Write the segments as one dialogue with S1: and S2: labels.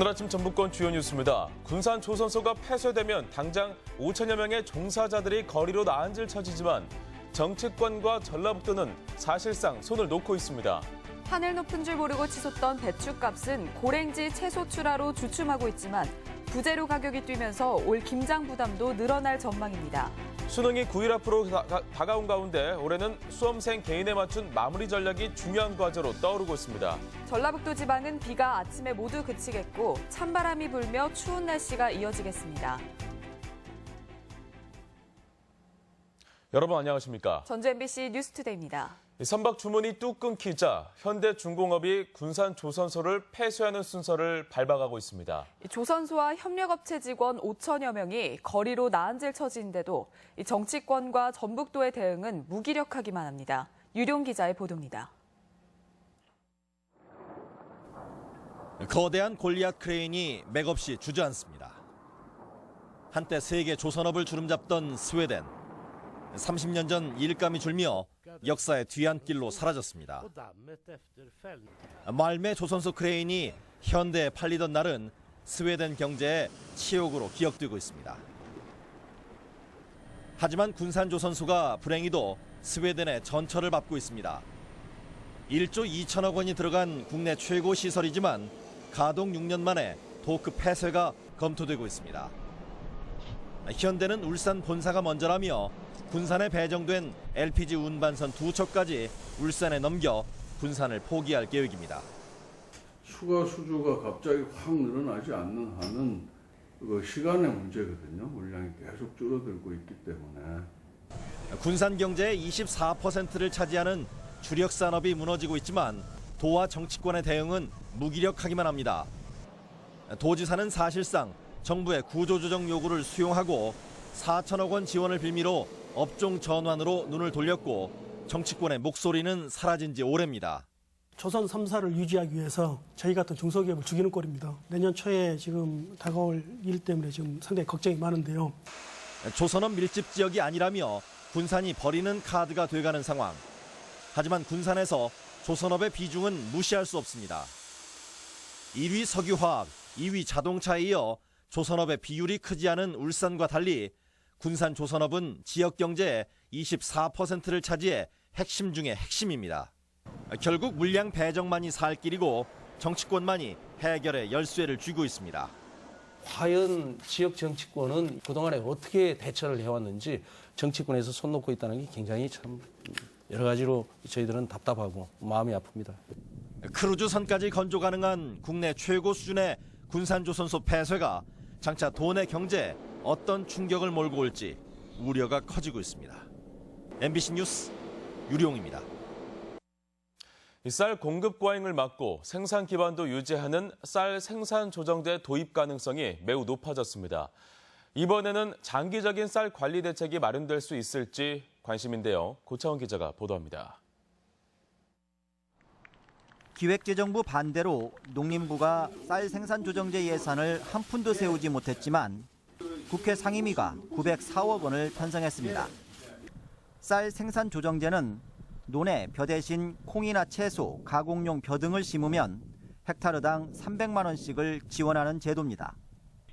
S1: 오늘 아침 전북권 주요 뉴스입니다. 군산 조선소가 폐쇄되면 당장 5천여 명의 종사자들이 거리로 나앉을 처지지만 정치권과 전라북도는 사실상 손을 놓고 있습니다.
S2: 하늘 높은 줄 모르고 치솟던 배추값은 고랭지 채소 출하로 주춤하고 있지만 부재료 가격이 뛰면서 올 김장 부담도 늘어날 전망입니다.
S1: 수능이 9일 앞으로 다, 가온 가운데 올해는 수험생 개인에 맞춘 마무리 전략이 중요한 과제로 떠오르고 있습니다.
S2: 전라북도 지방은 비가 아침에 모두 그치겠고 찬바람이 불며 추운 날씨가 이어지겠습니다.
S1: 여러분 안녕하십니까?
S2: 전주 MBC 뉴스투데이입니다.
S1: 선박 주문이 뚝 끊기자 현대중공업이 군산 조선소를 폐쇄하는 순서를 밟아가고 있습니다.
S2: 조선소와 협력업체 직원 5천여 명이 거리로 나앉을 처지인데도 정치권과 전북도의 대응은 무기력하기만 합니다. 유룡 기자의 보도입니다.
S3: 거대한 골리앗 크레인이 맥없이 주저앉습니다. 한때 세계 조선업을 주름잡던 스웨덴. 30년 전 일감이 줄며 역사의 뒤안길로 사라졌습니다. 말매 조선소 크레인이 현대에 팔리던 날은 스웨덴 경제의 치욕으로 기억되고 있습니다. 하지만 군산 조선소가 불행히도 스웨덴의 전철을 밟고 있습니다. 1조 2천억 원이 들어간 국내 최고 시설이지만 가동 6년 만에 도크 폐쇄가 검토되고 있습니다. 현대는 울산 본사가 먼저라며 군산에 배정된 LPG 운반선 두 척까지 울산에 넘겨 군산을 포기할 계획입니다.
S4: 추가 수주가 갑자기 확 늘어나지 않는 한은 그 시간의 문제거든요. 물량이 계속 줄어들고 있기 때문에.
S3: 군산 경제의 24%를 차지하는 주력 산업이 무너지고 있지만 도와 정치권의 대응은 무기력하기만 합니다. 도지사는 사실상 정부의 구조조정 요구를 수용하고 4천억 원 지원을 빌미로 업종 전환으로 눈을 돌렸고 정치권의 목소리는 사라진 지 오래입니다.
S5: 조선 3사를 유지하기 위해서 저희 같은 중소기업을 죽이는 꼴입니다. 내년 초에 지금 다가올 일 때문에 지금 상당히 걱정이 많은데요.
S3: 조선업 밀집 지역이 아니라며 군산이 버리는 카드가 돼가는 상황. 하지만 군산에서 조선업의 비중은 무시할 수 없습니다. 1위 석유화학, 2위 자동차에 이어 조선업의 비율이 크지 않은 울산과 달리 군산 조선업은 지역 경제의 24%를 차지해 핵심 중의 핵심입니다. 결국 물량 배정만이 살 길이고 정치권만이 해결의 열쇠를 쥐고 있습니다.
S6: 과연 지역 정치권은 그동안에 어떻게 대처를 해왔는지 정치권에서 손 놓고 있다는 게 굉장히 참 여러 가지로 저희들은 답답하고 마음이 아픕니다.
S3: 크루즈선까지 건조 가능한 국내 최고 수준의 군산조선소 폐쇄가 장차 도내 경제에 어떤 충격을 몰고 올지 우려가 커지고 있습니다. MBC 뉴스 유룡입니다.
S1: 쌀 공급 과잉을 막고 생산 기반도 유지하는 쌀 생산 조정제 도입 가능성이 매우 높아졌습니다. 이번에는 장기적인 쌀 관리 대책이 마련될 수 있을지 관심인데요. 고차원 기자가 보도합니다.
S7: 기획재정부 반대로 농림부가 쌀 생산 조정제 예산을 한 푼도 세우지 못했지만 국회 상임위가 904억 원을 편성했습니다. 쌀 생산 조정제는 논에 벼 대신 콩이나 채소, 가공용 벼 등을 심으면 헥타르당 300만 원씩을 지원하는 제도입니다.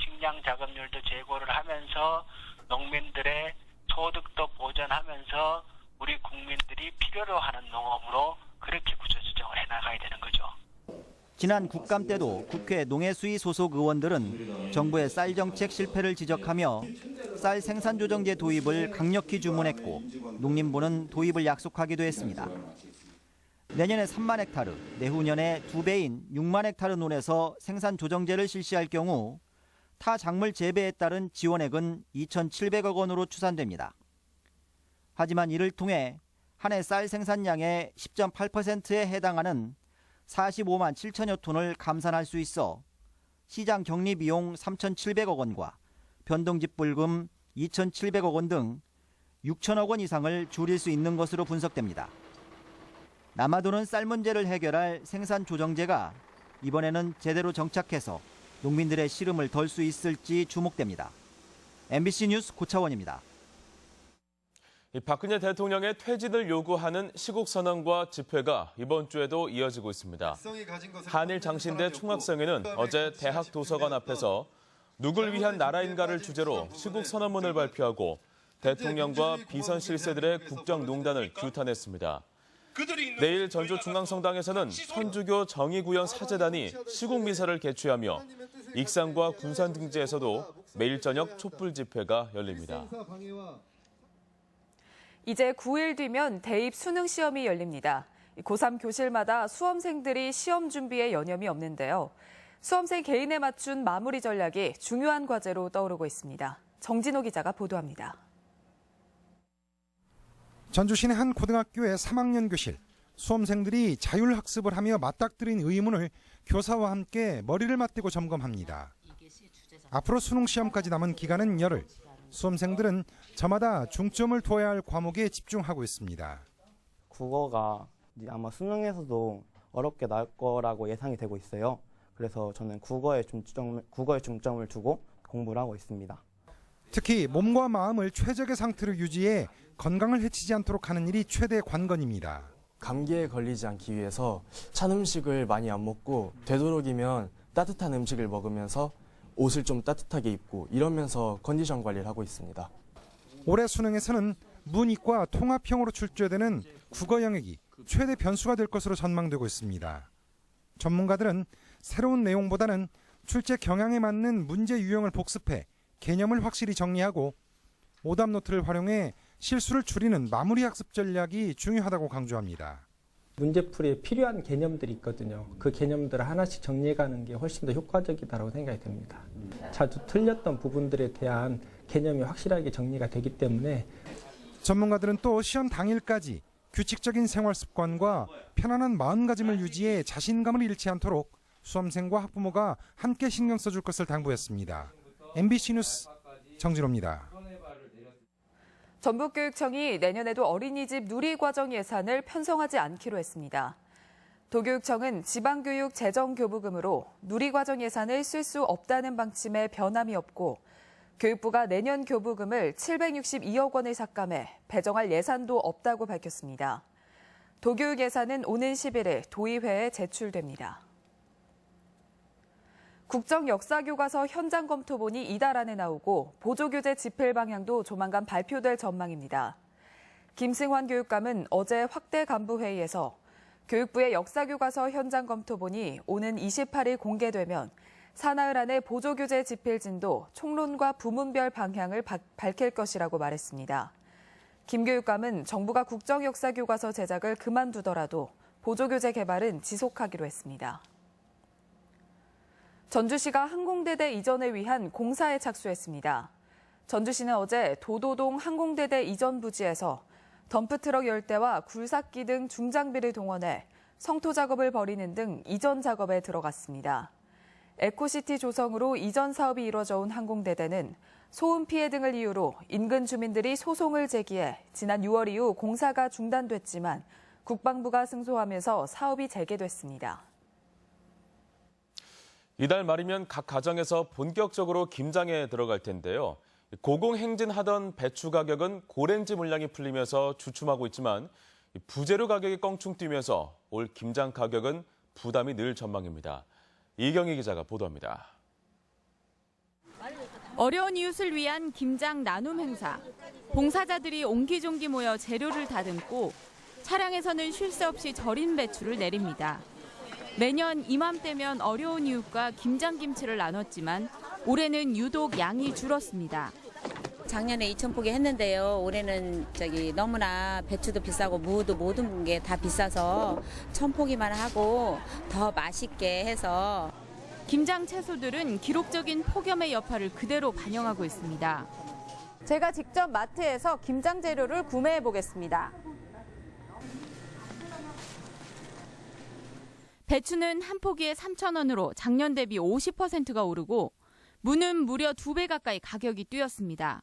S8: 식량 자금률도 제고를 하면서 농민들의 소득도 보전하면서 우리 국민들이 필요로 하는 농업으로 그렇게 구조 조정을 해나가야 되는 거죠.
S7: 지난 국감 때도 국회 농해수위 소속 의원들은 정부의 쌀 정책 실패를 지적하며 쌀 생산 조정제 도입을 강력히 주문했고 농림부는 도입을 약속하기도 했습니다. 내년에 3만 헥타르, 내후년에 두 배인 6만 헥타르 논에서 생산 조정제를 실시할 경우 타 작물 재배에 따른 지원액은 2,700억 원으로 추산됩니다. 하지만 이를 통해 한 해 쌀 생산량의 10.8%에 해당하는 45만 7천여 톤을 감산할 수 있어 시장 격리 비용 3,700억 원과 변동집 불금 2,700억 원 등 6천억 원 이상을 줄일 수 있는 것으로 분석됩니다. 남아도는 쌀 문제를 해결할 생산 조정제가 이번에는 제대로 정착해서 농민들의 시름을 덜 수 있을지 주목됩니다. MBC 뉴스 고차원입니다.
S1: 이 박근혜 대통령의 퇴진을 요구하는 시국 선언과 집회가 이번 주에도 이어지고 있습니다. 한일 장신대 총학생회는 어제 대학 도서관 앞에서 누굴 위한 나라인가를 주제로 시국 선언문을 발표하고 대통령과 비선 실세들의 국정농단을 규탄했습니다. 내일 전주 중앙성당에서는 천주교 정의구현 사재단이 시국 미사를 개최하며 익산과 군산 등지에서도 매일 저녁 촛불 집회가 열립니다.
S2: 이제 9일 뒤면 대입 수능 시험이 열립니다. 고3 교실마다 수험생들이 시험 준비에 여념이 없는데요. 수험생 개인에 맞춘 마무리 전략이 중요한 과제로 떠오르고 있습니다. 정진호 기자가 보도합니다.
S9: 전주시내 한 고등학교의 3학년 교실 수험생들이 자율학습을 하며 맞닥뜨린 의문을 교사와 함께 머리를 맞대고 점검합니다. 앞으로 수능 시험까지 남은 기간은 열흘. 수험생들은 저마다 중점을 두어야 할 과목에 집중하고 있습니다.
S10: 국어가 아마 수능에서도 어렵게 나올 거라고 예상이 되고 있어요. 그래서 저는 국어에 중점, 국어에 중점을 두고 공부를 하고 있습니다.
S9: 특히 몸과 마음을 최적의 상태로 유지해 건강을 해치지 않도록 하는 일이 최대 관건입니다.
S10: 감기에 걸리지 않기 위해서 찬 음식을 많이 안 먹고 되도록이면 따뜻한 음식을 먹으면서 옷을 좀 따뜻하게 입고 이러면서 컨디션 관리를 하고 있습니다.
S9: 올해 수능에서는 문이과 통합형으로 출제되는 국어 영역이 최대 변수가 될 것으로 전망되고 있습니다. 전문가들은 새로운 내용보다는 출제 경향에 맞는 문제 유형을 복습해 개념을 확실히 정리하고 오답 노트를 활용해 실수를 줄이는 마무리 학습 전략이 중요하다고 강조합니다.
S11: 문제풀이에 필요한 개념들이 있거든요. 그 개념들을 하나씩 정리해가는 게 훨씬 더 효과적이다고 생각이 됩니다. 자주 틀렸던 부분들에 대한 개념이 확실하게 정리가 되기 때문에
S9: 전문가들은 또 시험 당일까지 규칙적인 생활 습관과 편안한 마음가짐을 유지해 자신감을 잃지 않도록 수험생과 학부모가 함께 신경 써줄 것을 당부했습니다. MBC 뉴스 정진호입니다.
S2: 전북교육청이 내년에도 어린이집 누리과정 예산을 편성하지 않기로 했습니다. 도교육청은 지방교육 재정교부금으로 누리과정 예산을 쓸 수 없다는 방침에 변함이 없고 교육부가 내년 교부금을 762억 원을 삭감해 배정할 예산도 없다고 밝혔습니다. 도교육 예산은 오는 11일 도의회에 제출됩니다. 국정 역사 교과서 현장 검토본이 이달 안에 나오고 보조 교재 집필 방향도 조만간 발표될 전망입니다. 김승환 교육감은 어제 확대 간부 회의에서 교육부의 역사 교과서 현장 검토본이 오는 28일 공개되면 사나흘 안에 보조 교재 집필 진도 총론과 부문별 방향을 바- 밝힐 것이라고 말했습니다. 김 교육감은 정부가 국정 역사 교과서 제작을 그만두더라도 보조 교재 개발은 지속하기로 했습니다. 전주시가 항공대대 이전을 위한 공사에 착수했습니다. 전주시는 어제 도도동 항공대대 이전 부지에서 덤프트럭 10대와 굴삭기 등 중장비를 동원해 성토 작업을 벌이는 등 이전 작업에 들어갔습니다. 에코시티 조성으로 이전 사업이 이뤄져 온 항공대대는 소음 피해 등을 이유로 인근 주민들이 소송을 제기해 지난 6월 이후 공사가 중단됐지만 국방부가 승소하면서 사업이 재개됐습니다.
S1: 이달 말이면 각 가정에서 본격적으로 김장에 들어갈 텐데요. 고공행진하던 배추 가격은 고랭지 물량이 풀리면서 주춤하고 있지만 부재료 가격이 껑충 뛰면서 올 김장 가격은 부담이 늘 전망입니다. 이경희 기자가 보도합니다.
S12: 어려운 이웃을 위한 김장 나눔 행사. 봉사자들이 옹기종기 모여 재료를 다듬고 차량에서는 쉴 새 없이 절인 배추를 내립니다. 매년 이맘때면 어려운 이웃과 김장김치를 나눴지만 올해는 유독 양이 줄었습니다.
S13: 작년에 2,000포기 했는데요. 올해는 저기 너무나 배추도 비싸고 무도 모든 게 다 비싸서 1,000포기만 하고 더 맛있게 해서
S12: 김장 채소들은 기록적인 폭염의 여파를 그대로 반영하고 있습니다.
S14: 제가 직접 마트에서 김장 재료를 구매해 보겠습니다.
S12: 배추는 한 포기에 3,000원으로 작년 대비 50%가 오르고 무는 무려 두배 가까이 가격이 뛰었습니다.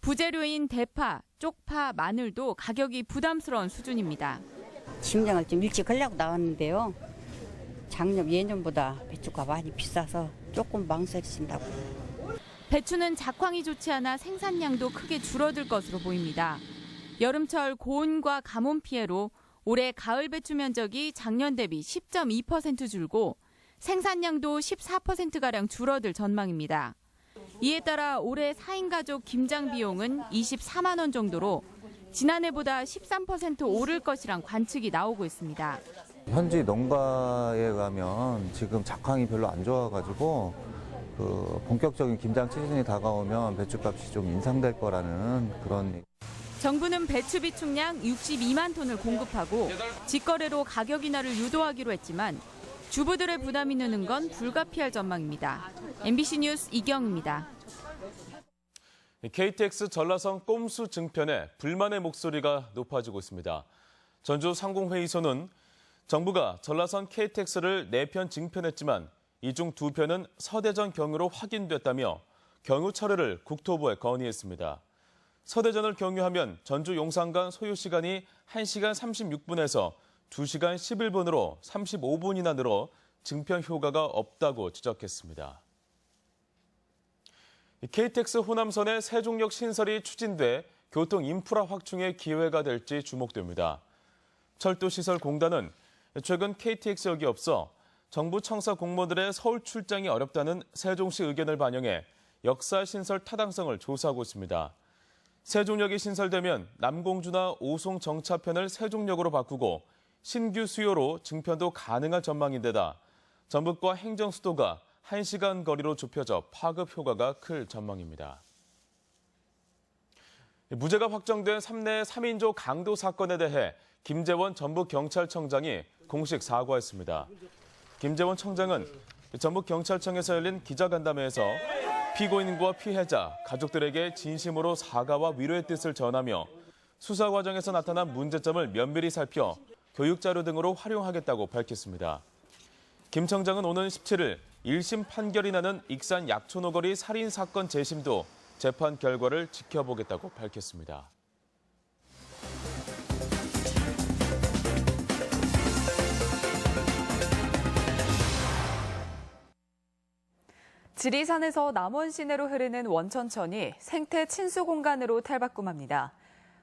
S12: 부재료인 대파, 쪽파, 마늘도 가격이 부담스러운 수준입니다.
S15: 김장을 좀 일찍 하려고 나왔는데요. 작년 예년보다 배추가 많이 비싸서 조금 망설여진다고.
S12: 배추는 작황이 좋지 않아 생산량도 크게 줄어들 것으로 보입니다. 여름철 고온과 가뭄 피해로 올해 가을 배추 면적이 작년 대비 10.2% 줄고 생산량도 14%가량 줄어들 전망입니다. 이에 따라 올해 4인 가족 김장 비용은 24만 원 정도로 지난해보다 13% 오를 것이란 관측이 나오고 있습니다.
S16: 현지 농가에 가면 지금 작황이 별로 안 좋아가지고 그 본격적인 김장 시즌이 다가오면 배추값이 좀 인상될 거라는 그런
S12: 정부는 배추 비축량 62만 톤을 공급하고 직거래로 가격 인하를 유도하기로 했지만 주부들의 부담이 느는 건 불가피할 전망입니다. MBC 뉴스 이경입니다.
S1: KTX 전라선 꼼수 증편에 불만의 목소리가 높아지고 있습니다. 전주 상공회의소는 정부가 전라선 KTX를 4편 증편했지만 이 중 2편은 서대전 경유로 확인됐다며 경유 철회를 국토부에 건의했습니다. 서대전을 경유하면 전주 용산 간 소요 시간이 1시간 36분에서 2시간 11분으로 35분이나 늘어 증편 효과가 없다고 지적했습니다. KTX 호남선의 세종역 신설이 추진돼 교통 인프라 확충의 기회가 될지 주목됩니다. 철도시설공단은 최근 KTX역이 없어 정부 청사 공무원들의 서울 출장이 어렵다는 세종시 의견을 반영해 역사 신설 타당성을 조사하고 있습니다. 세종역이 신설되면 남공주나 오송 정차편을 세종역으로 바꾸고 신규 수요로 증편도 가능할 전망인데다 전북과 행정 수도가 1시간 거리로 좁혀져 파급 효과가 클 전망입니다. 무죄가 확정된 3내 3인조 강도 사건에 대해 김재원 전북경찰청장이 공식 사과했습니다. 김재원 청장은 전북경찰청에서 열린 기자간담회에서 피고인과 피해자, 가족들에게 진심으로 사과와 위로의 뜻을 전하며 수사 과정에서 나타난 문제점을 면밀히 살펴 교육 자료 등으로 활용하겠다고 밝혔습니다. 김 청장은 오는 17일 1심 판결이 나는 익산 약촌오거리 살인 사건 재심도 재판 결과를 지켜보겠다고 밝혔습니다.
S2: 지리산에서 남원 시내로 흐르는 원천천이 생태 친수 공간으로 탈바꿈합니다.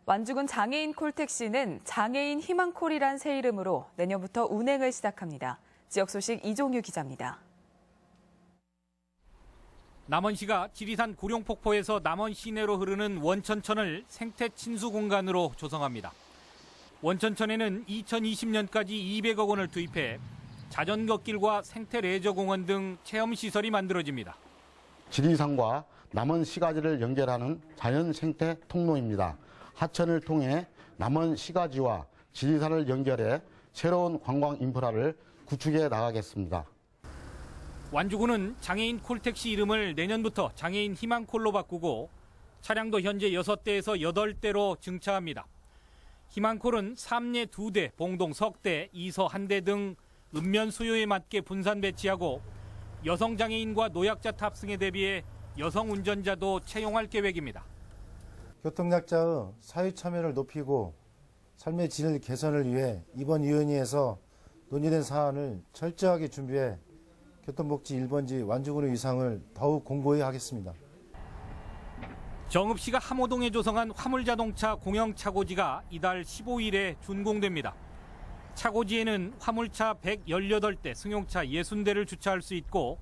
S2: 완주군 장애인 콜택시는 장애인 희망콜이란 새 이름으로 내년부터 운행을 시작합니다. 지역 소식 이종유 기자입니다.
S17: 남원시가 지리산 구룡폭포에서 남원 시내로 흐르는 원천천을 생태 친수 공간으로 조성합니다. 원천천에는 2020년까지 200억 원을 투입해 자전거 길과 생태 레저 공원 등 체험 시설이 만들어집니다.
S18: 지리산과 남원 시가지를 연결하는 자연 생태 통로입니다. 하천을 통해 남원 시가지와 지리산을 연결해 새로운 관광 인프라를 구축해 나가겠습니다.
S17: 완주군은 장애인 콜택시 이름을 내년부터 장애인 희망콜로 바꾸고 차량도 현재 6대에서 8대로 증차합니다. 희망콜은 삼례 2대, 봉동 석대, 이서 1대 등 읍면 수요에 맞게 분산 배치하고 여성 장애인과 노약자 탑승에 대비해 여성 운전자도 채용할 계획입니다.
S19: 교통약자의 사회 참여를 높이고 삶의 질 개선을 위해 이번 위원회에서 논의된 사안을 철저하게 준비해 교통복지 1번지 완주군의 위상을 더욱 공고히 하겠습니다.
S17: 정읍시가 함호동에 조성한 화물자동차 공영 차고지가 이달 15일에 준공됩니다. 차고지에는 화물차 118대, 승용차 60대를 주차할 수 있고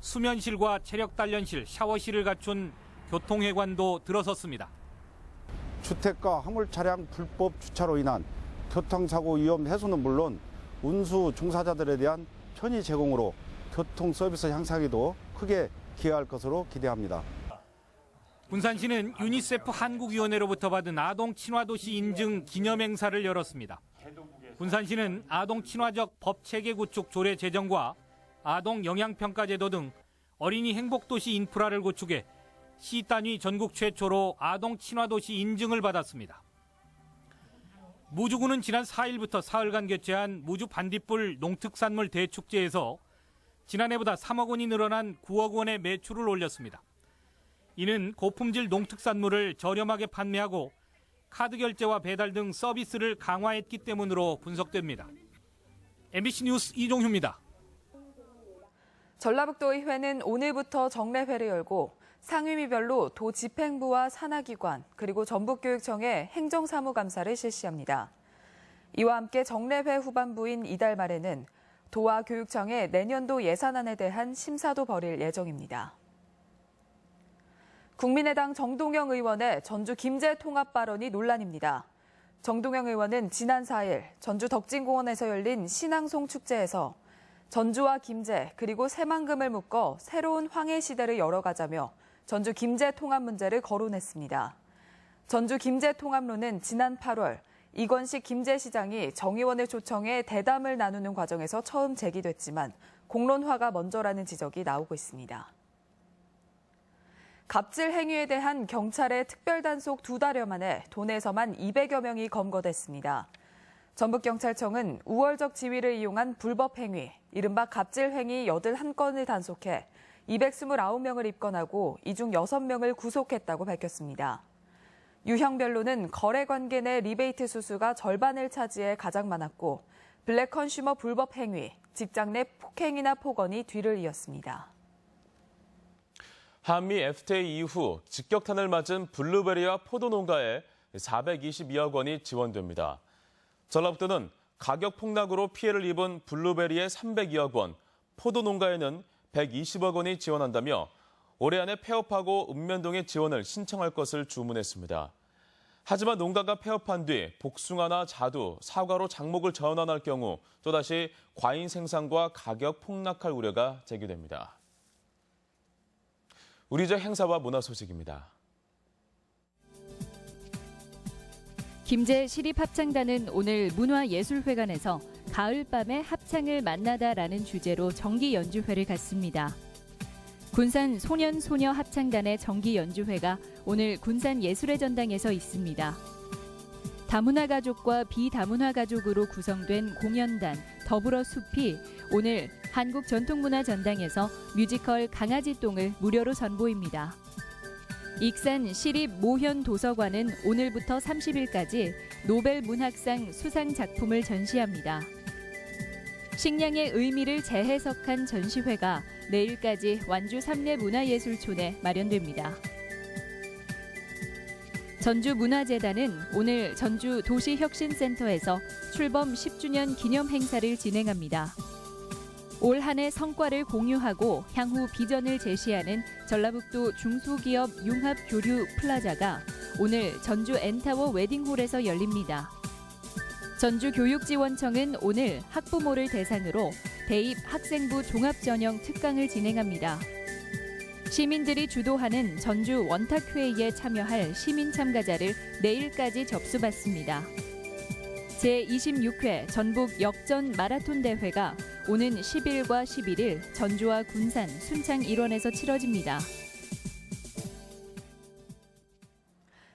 S17: 수면실과 체력 단련실, 샤워실을 갖춘 교통회관도 들어섰습니다.
S20: 주택가 화물 차량 불법 주차로 인한 교통사고 위험 해소는 물론 운수 종사자들에 대한 편의 제공으로 교통 서비스 향상에도 크게 기여할 것으로 기대합니다.
S17: 군산시는 유니세프 한국위원회로부터 받은 아동 친화도시 인증 기념 행사를 열었습니다. 군산시는 아동 친화적 법 체계 구축 조례 제정과 아동 영양평가 제도 등 어린이 행복도시 인프라를 구축해 시 단위 전국 최초로 아동 친화도시 인증을 받았습니다. 무주군은 지난 4일부터 사흘간 개최한 무주 반딧불 농특산물 대축제에서 지난해보다 3억 원이 늘어난 9억 원의 매출을 올렸습니다. 이는 고품질 농특산물을 저렴하게 판매하고 카드 결제와 배달 등 서비스를 강화했기 때문으로 분석됩니다. MBC 뉴스 이종휴입니다.
S2: 전라북도의회는 오늘부터 정례회를 열고 상임위별로 도 집행부와 산하기관 그리고 전북교육청의 행정사무감사를 실시합니다. 이와 함께 정례회 후반부인 이달 말에는 도와 교육청의 내년도 예산안에 대한 심사도 벌일 예정입니다. 국민의당 정동영 의원의 전주 김제 통합 발언이 논란입니다. 정동영 의원은 지난 4일 전주 덕진공원에서 열린 신앙송 축제에서 전주와 김제 그리고 새만금을 묶어 새로운 황해 시대를 열어가자며 전주 김제 통합 문제를 거론했습니다. 전주 김제 통합로는 지난 8월 이건식 김제시장이 정의원을 초청해 대담을 나누는 과정에서 처음 제기됐지만 공론화가 먼저라는 지적이 나오고 있습니다. 갑질 행위에 대한 경찰의 특별단속 두 달여 만에 도내에서만 200여 명이 검거됐습니다. 전북경찰청은 우월적 지위를 이용한 불법 행위, 이른바 갑질 행위 81건을 단속해 229명을 입건하고 이 중 6명을 구속했다고 밝혔습니다. 유형별로는 거래 관계 내 리베이트 수수가 절반을 차지해 가장 많았고 블랙 컨슈머 불법 행위, 직장 내 폭행이나 폭언이 뒤를 이었습니다.
S1: 한미 FTA 이후 직격탄을 맞은 블루베리와 포도 농가에 422억 원이 지원됩니다. 전라북도는 가격 폭락으로 피해를 입은 블루베리에 302억 원, 포도 농가에는 120억 원이 지원한다며 올해 안에 폐업하고 읍면동에 지원을 신청할 것을 주문했습니다. 하지만 농가가 폐업한 뒤 복숭아나 자두, 사과로 장목을 전환할 경우 또다시 과인 생산과 가격 폭락할 우려가 제기됩니다. 우리적 행사와 문화 소식입니다.
S21: 김제 시립합창단은 오늘 문화예술회관에서 가을밤의 합창을 만나다라는 주제로 정기 연주회를 갖습니다. 군산 소년 소녀 합창단의 정기 연주회가 오늘 군산 예술의 전당에서 있습니다. 다문화 가족과 비다문화 가족으로 구성된 공연단 더불어 숲이 오늘 한국 전통문화 전당에서 뮤지컬 강아지똥을 무료로 선보입니다. 익산 시립 모현 도서관은 오늘부터 30일까지 노벨 문학상 수상 작품을 전시합니다. 식량의 의미를 재해석한 전시회가 내일까지 완주 삼례 문화예술촌에 마련됩니다. 전주문화재단은 오늘 전주 도시혁신센터에서 출범 10주년 기념 행사를 진행합니다. 올 한 해 성과를 공유하고 향후 비전을 제시하는 전라북도 중소기업 융합 교류 플라자가 오늘 전주 엔타워 웨딩홀에서 열립니다. 전주교육지원청은 오늘 학부모를 대상으로 대입 학생부 종합전형 특강을 진행합니다. 시민들이 주도하는 전주 원탁회의에 참여할 시민 참가자를 내일까지 접수받습니다. 제26회 전북 역전 마라톤 대회가 오는 10일과 11일 전주와 군산, 순창 일원에서 치러집니다.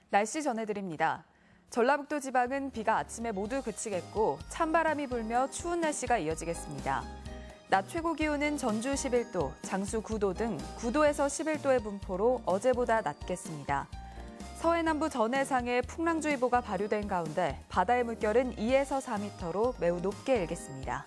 S2: 날씨 전해드립니다. 전라북도 지방은 비가 아침에 모두 그치겠고 찬바람이 불며 추운 날씨가 이어지겠습니다. 낮 최고 기온은 전주 11도, 장수 9도 등 9도에서 11도의 분포로 어제보다 낮겠습니다. 서해 남부 전해상에 풍랑주의보가 발효된 가운데 바다의 물결은 2에서 4m로 매우 높게 일겠습니다.